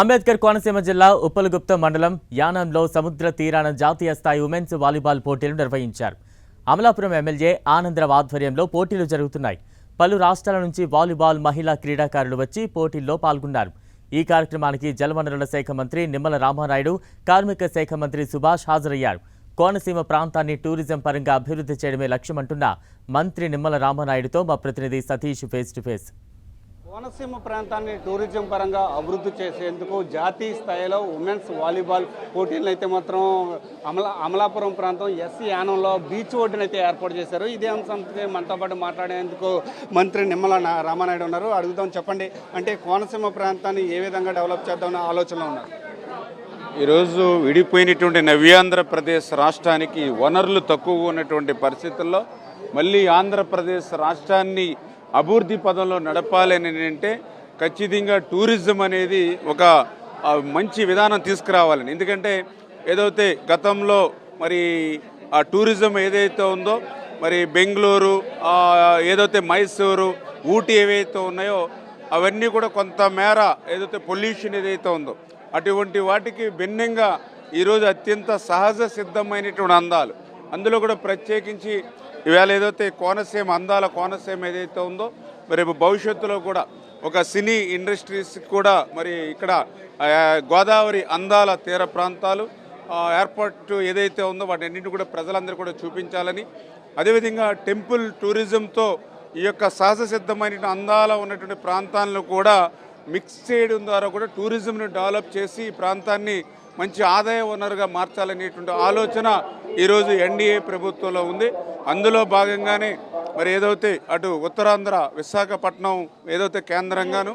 అంబేద్కర్ కోనసీమ జిల్లా ఉప్పలగుప్త మండలం యానంలో సముద్ర తీరాన జాతీయ స్థాయి ఉమెన్స్ వాలీబాల్ పోటీలు నిర్వహించారు. అమలాపురం ఎమ్మెల్యే ఆనందరావు ఆధ్వర్యంలో పోటీలు జరుగుతున్నాయి. పలు రాష్ట్రాల నుంచి వాలీబాల్ మహిళా క్రీడాకారులు వచ్చి పోటీల్లో పాల్గొన్నారు. ఈ కార్యక్రమానికి జలవనరుల శాఖ మంత్రి నిమ్మల రామానాయుడు కార్మిక శాఖ మంత్రి సుభాష్ హాజరయ్యారు. కోనసీమ ప్రాంతాన్ని టూరిజం పరంగా అభివృద్ధి చేయడమే లక్ష్యమంటున్న మంత్రి నిమ్మల రామానాయుడుతో మా ప్రతినిధి Satish face to face Konaseema ప్రాంతాన్ని టూరిజం పరంగా అభివృద్ధి చేసేందుకు జాతీయ స్థాయిలో ఉమెన్స్ వాలీబాల్ పోటీలను అయితే మాత్రం అమలా అమలాపురం ప్రాంతం ఎస్సీ యానంలో బీచ్ ఒడ్డున అయితే ఏర్పాటు చేశారు. ఇదే అంశంపై మనతో పాటు మాట్లాడేందుకు మంత్రి నిమ్మల రామానాయుడు ఉన్నారు. అడుగుదాం చెప్పండి. అంటే కోనసీమ ప్రాంతాన్ని ఏ విధంగా డెవలప్ చేద్దామనే ఆలోచనలో ఉన్నారు? ఈరోజు విడిపోయినటువంటి నవ్యాంధ్రప్రదేశ్ రాష్ట్రానికి వనరులు తక్కువ ఉన్నటువంటి పరిస్థితుల్లో మళ్ళీ ఆంధ్రప్రదేశ్ రాష్ట్రాన్ని అభివృద్ధి పదంలో నడపాలని అంటే ఖచ్చితంగా టూరిజం అనేది ఒక మంచి విధానం తీసుకురావాలని. ఎందుకంటే ఏదైతే గతంలో మరి ఆ టూరిజం ఏదైతే ఉందో మరి బెంగళూరు ఏదైతే మైసూరు ఊటీ ఏవైతే ఉన్నాయో అవన్నీ కూడా కొంత మేర ఏదైతే పొల్యూషన్ ఏదైతే ఉందో అటువంటి వాటికి భిన్నంగా ఈరోజు అత్యంత సహజ సిద్ధమైనటువంటి అందాలు. అందులో కూడా ప్రత్యేకించి ఇవాళ ఏదైతే కోనసీమ అందాల కోనసీమ ఏదైతే ఉందో రేపు భవిష్యత్తులో కూడా ఒక సినీ ఇండస్ట్రీస్ కూడా మరి ఇక్కడ గోదావరి అందాల తీర ప్రాంతాలు ఏర్పాటు ఏదైతే ఉందో వాటన్నింటిని కూడా ప్రజలందరూ కూడా చూపించాలని అదేవిధంగా టెంపుల్ టూరిజంతో ఈ యొక్క సహజ సిద్ధమైన అందాల ఉన్నటువంటి ప్రాంతాలను కూడా మిక్స్ చేయడం ద్వారా కూడా టూరిజంను డెవలప్ చేసి ఈ ప్రాంతాన్ని మంచి ఆదాయ వనరుగా మార్చాలనేటువంటి ఆలోచన ఈరోజు ఎన్డీఏ ప్రభుత్వంలో ఉంది. అందులో భాగంగానే మరి ఏదైతే అటు ఉత్తరాంధ్ర విశాఖపట్నం ఏదైతే కేంద్రంగాను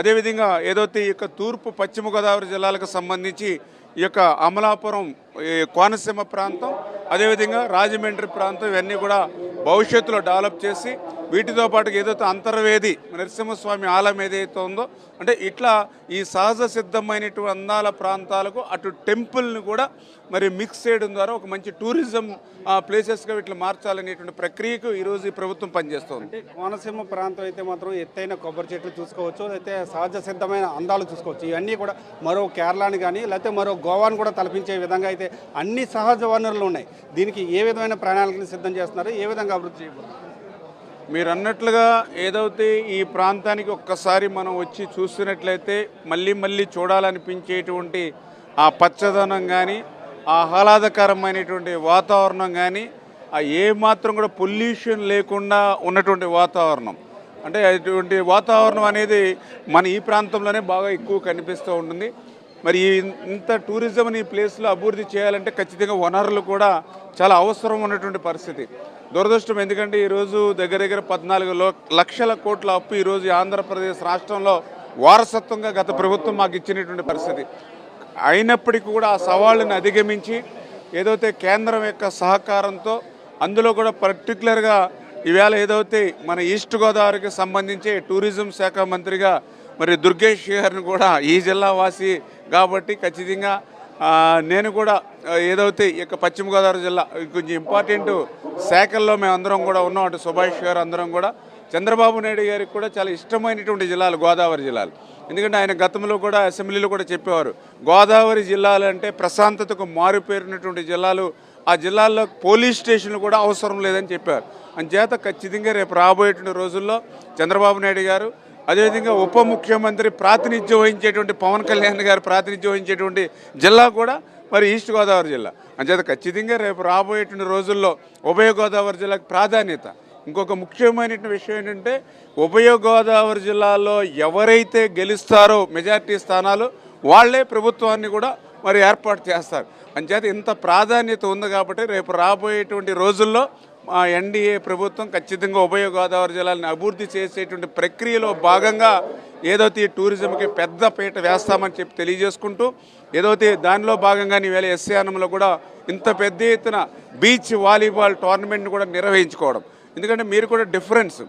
అదేవిధంగా ఏదైతే ఈ యొక్క తూర్పు పశ్చిమ గోదావరి జిల్లాలకు సంబంధించి ఈ యొక్క అమలాపురం ఈ కోనసీమ ప్రాంతం అదేవిధంగా రాజమండ్రి ప్రాంతం ఇవన్నీ కూడా భవిష్యత్తులో డెవలప్ చేసి వీటితో పాటు ఏదైతే అంతర్వేది నరసింహస్వామి ఆలయం ఏదైతే ఉందో అంటే ఇట్లా ఈ సహజ సిద్ధమైనటువంటి అందాల ప్రాంతాలకు అటు టెంపుల్ని కూడా మరి మిక్స్ చేయడం ద్వారా ఒక మంచి టూరిజం ప్లేసెస్గా వీటిని మార్చాలనేటువంటి ప్రక్రియకు ఈరోజు ఈ ప్రభుత్వం పనిచేస్తుంది. కోనసీమ ప్రాంతం అయితే మాత్రం ఎత్తైన కొబ్బరి చెట్లు చూసుకోవచ్చు అయితే సహజ సిద్ధమైన అందాలు చూసుకోవచ్చు. ఇవన్నీ కూడా మరో కేరళని కానీ లేకపోతే మరో గోవాను కూడా తలపించే విధంగా అయితే అన్ని సహజ వనరులు ఉన్నాయి. దీనికి ఏ విధమైన ప్రణాళికలు సిద్ధం చేస్తున్నారు? ఏ విధంగా అభివృద్ధి చేయబోతున్నారు? మీరు అన్నట్లుగా ఏదైతే ఈ ప్రాంతానికి ఒక్కసారి మనం వచ్చి చూస్తున్నట్లయితే మళ్ళీ మళ్ళీ చూడాలనిపించేటువంటి ఆ పచ్చదనం కానీ ఆహ్లాదకరమైనటువంటి వాతావరణం కానీ ఆ ఏ మాత్రం కూడా పొల్యూషన్ లేకుండా ఉన్నటువంటి వాతావరణం. అంటే అటువంటి వాతావరణం అనేది మన ఈ ప్రాంతంలోనే బాగా ఎక్కువ కనిపిస్తూ ఉంటుంది. మరి ఇంత టూరిజం ఈ ప్లేస్లో అభివృద్ధి చేయాలంటే ఖచ్చితంగా వనరులు కూడా చాలా అవసరం ఉన్నటువంటి పరిస్థితి. దురదృష్టం ఎందుకంటే ఈరోజు దగ్గర దగ్గర పద్నాలుగు లక్షల కోట్ల అప్పు ఈరోజు ఆంధ్రప్రదేశ్ రాష్ట్రంలో వారసత్వంగా గత ప్రభుత్వం మాకు ఇచ్చినటువంటి పరిస్థితి. అయినప్పటికీ కూడా ఆ సవాళ్ళని అధిగమించి ఏదైతే కేంద్రం యొక్క సహకారంతో అందులో కూడా పర్టికులర్గా ఈవేళ ఏదైతే మన ఈస్ట్ గోదావరికి సంబంధించి టూరిజం శాఖ మంత్రిగా మరి దుర్గేష్ గారిని కూడా ఈ జిల్లా వాసి కాబట్టి ఖచ్చితంగా నేను కూడా ఏదైతే ఇక పశ్చిమ గోదావరి జిల్లా కొంచెం ఇంపార్టెంట్ శాఖల్లో మేము అందరం కూడా ఉన్నాం. అటు సుభాష్ గారు అందరం కూడా. చంద్రబాబు నాయుడు గారికి కూడా చాలా ఇష్టమైనటువంటి జిల్లాలు గోదావరి జిల్లాలు. ఎందుకంటే ఆయన గతంలో కూడా అసెంబ్లీలో కూడా చెప్పేవారు గోదావరి జిల్లాలు అంటే ప్రశాంతతకు మారుపేరినటువంటి జిల్లాలు. ఆ జిల్లాల్లో పోలీస్ స్టేషన్లు కూడా అవసరం లేదని చెప్పారు. అంచేత ఖచ్చితంగా రేపు రాబోయేటువంటి రోజుల్లో చంద్రబాబు నాయుడు గారు అదేవిధంగా ఉప ముఖ్యమంత్రి ప్రాతినిధ్యం వహించేటువంటి పవన్ కళ్యాణ్ గారు ప్రాతినిధ్యం వహించేటువంటి జిల్లా కూడా మరి ఈస్ట్ గోదావరి జిల్లా. అంచేత ఖచ్చితంగా రేపు రాబోయేటువంటి రోజుల్లో ఉభయ గోదావరి జిల్లాకు ప్రాధాన్యత. ఇంకొక ముఖ్యమైనటువంటి విషయం ఏంటంటే ఉభయ గోదావరి జిల్లాలో ఎవరైతే గెలుస్తారో మెజార్టీ స్థానాలు వాళ్ళే ప్రభుత్వాన్ని కూడా మరి ఏర్పాటు చేస్తారు. అంచేత ఇంత ప్రాధాన్యత ఉంది కాబట్టి రేపు రాబోయేటువంటి రోజుల్లో మా ఎన్డీఏ ప్రభుత్వం ఖచ్చితంగా ఉభయ గోదావరి జిల్లాలను అభివృద్ధి చేసేటువంటి ప్రక్రియలో భాగంగా ఏదైతే టూరిజంకి పెద్ద పీట వేస్తామని చెప్పి తెలియజేసుకుంటూ ఏదైతే దానిలో భాగంగా ఈవేళ ఎస్యానంలో కూడా ఇంత పెద్ద ఎత్తున బీచ్ వాలీబాల్ టోర్నమెంట్ని కూడా నిర్వహించుకోవడం. ఎందుకంటే మీరు కూడా డిఫరెన్స్.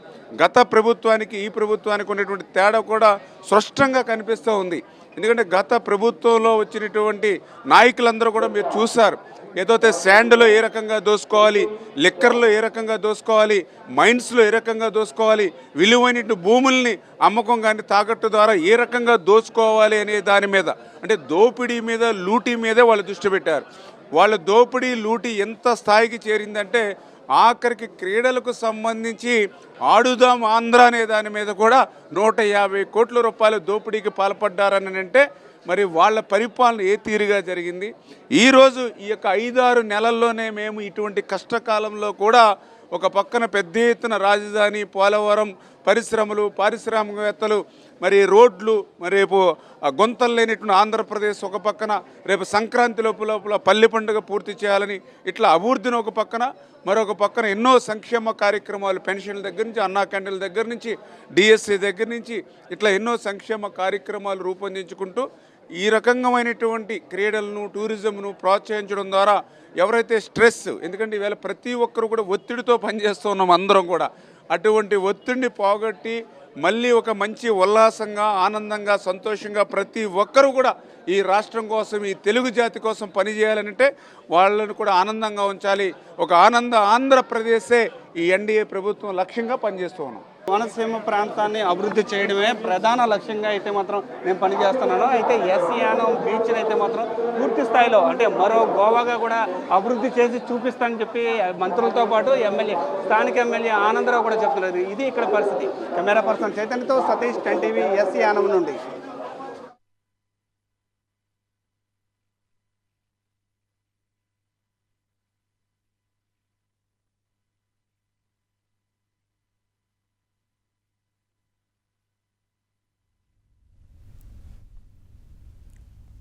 గత ప్రభుత్వానికి ఈ ప్రభుత్వానికి ఉన్నటువంటి తేడా కూడా స్పష్టంగా కనిపిస్తూ ఉంది. ఎందుకంటే గత ప్రభుత్వంలో వచ్చినటువంటి నాయకులందరూ కూడా మీరు చూశారు. ఏదైతే శాండ్లో ఏ రకంగా దోసుకోవాలి లిక్కర్లో ఏ రకంగా దోసుకోవాలి మైండ్స్లో ఏ రకంగా దోసుకోవాలి విలువైన భూముల్ని అమ్మకం కానీ తాకట్టు ద్వారా ఏ రకంగా దోసుకోవాలి అనే దాని మీద అంటే దోపిడీ మీద లూటీ మీదే వాళ్ళు దృష్టి పెట్టారు. వాళ్ళ దోపిడీ లూటీ ఎంత స్థాయికి చేరిందంటే ఆఖరికి క్రీడలకు సంబంధించి ఆడుదాం ఆంధ్ర అనే దాని మీద కూడా నూట యాభై కోట్ల రూపాయల దోపిడీకి పాల్పడ్డారని అంటే మరి వాళ్ళ పరిపాలన ఏ తీరుగా జరిగింది? ఈరోజు ఈ యొక్క ఐదారు నెలల్లోనే మేము ఇటువంటి కష్టకాలంలో కూడా ఒక పక్కన పెద్ద ఎత్తున రాజధాని పోలవరం పరిశ్రమలు పారిశ్రామికవేత్తలు మరి రోడ్లు మరి రేపు ఆ గొంతలు లేనిటువంటి ఆంధ్రప్రదేశ్ ఒక పక్కన రేపు సంక్రాంతి లోపు లోపల పల్లె పండుగ పూర్తి చేయాలని ఇట్లా అభివృద్ధిని ఒక పక్కన మరొక పక్కన ఎన్నో సంక్షేమ కార్యక్రమాలు పెన్షన్ల దగ్గర నుంచి అన్నా క్యాంటీన్ల దగ్గర నుంచి డిఎస్సి దగ్గర నుంచి ఇట్లా ఎన్నో సంక్షేమ కార్యక్రమాలు రూపొందించుకుంటూ ఈ రకంగామైనటువంటి క్రీడలను టూరిజంను ప్రోత్సహించడం ద్వారా ఎవరైతే స్ట్రెస్ ఎందుకంటే ఈవేళ ప్రతి ఒక్కరు కూడా ఒత్తిడితో పనిచేస్తున్నాం అందరం కూడా అటువంటి ఒత్తిడిని పోగొట్టి మళ్ళీ ఒక మంచి ఉల్లాసంగా ఆనందంగా సంతోషంగా ప్రతి ఒక్కరూ కూడా ఈ రాష్ట్రం కోసం ఈ తెలుగు జాతి కోసం పనిచేయాలంటే వాళ్ళను కూడా ఆనందంగా ఉంచాలి. ఒక ఆనంద ఆంధ్రప్రదేశే ఈ ఎన్డీఏ ప్రభుత్వం లక్ష్యంగా పనిచేస్తూ ఉన్నాం. కోనసీమ ప్రాంతాన్ని అభివృద్ధి చేయడమే ప్రధాన లక్ష్యంగా అయితే మాత్రం నేను పనిచేస్తున్నాను. అయితే ఎస్యానం బీచ్ని అయితే మాత్రం పూర్తి స్థాయిలో అంటే మరో గోవాగా కూడా అభివృద్ధి చేసి చూపిస్తానని చెప్పి మంత్రులతో పాటు ఎమ్మెల్యే స్థానిక ఎమ్మెల్యే ఆనందరావు కూడా చెప్తున్నారు. ఇది ఇక్కడ పరిస్థితి. కెమెరా పర్సన్ చైతన్యతో Satish ten TV yes Yanam నుండి.